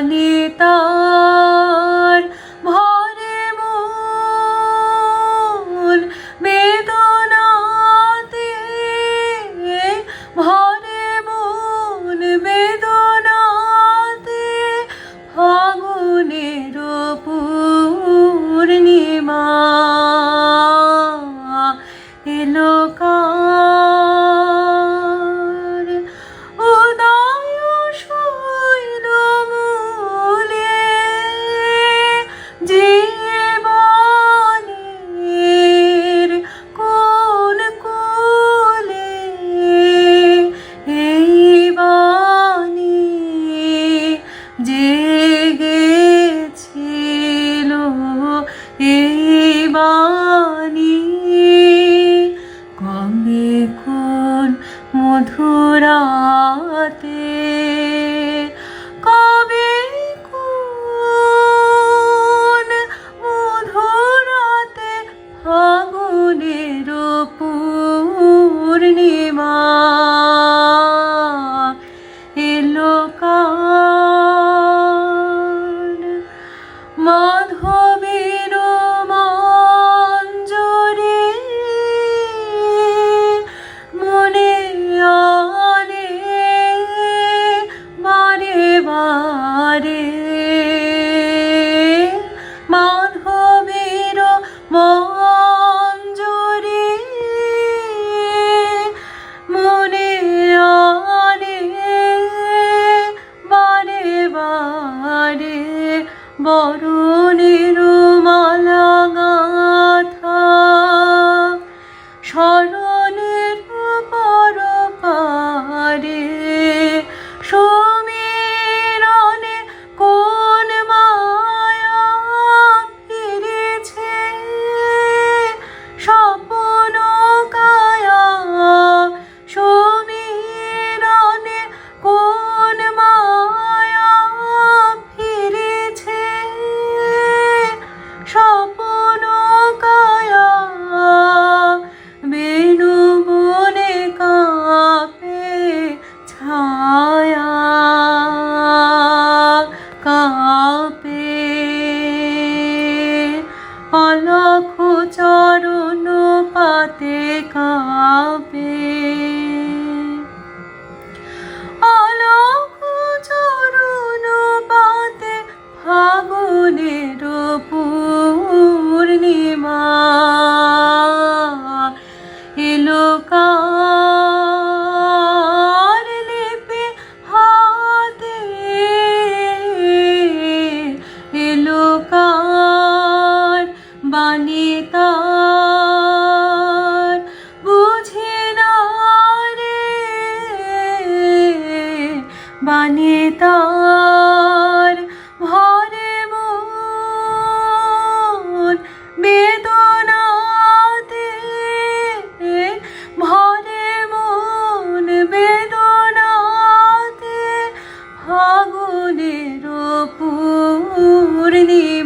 你到。বাণী। কবে কোন মধুরাতে। কবে কোন মধুরাতে ফাগুনের পূর্ণিমা। এলো মাধব বড় ছায়া কাপে। অলখ চরণ পাতে কাপে। বাণী তার ভরে মন বেদনাতে ভরে মন বেদনাতে ফাগুনের পূর্ণি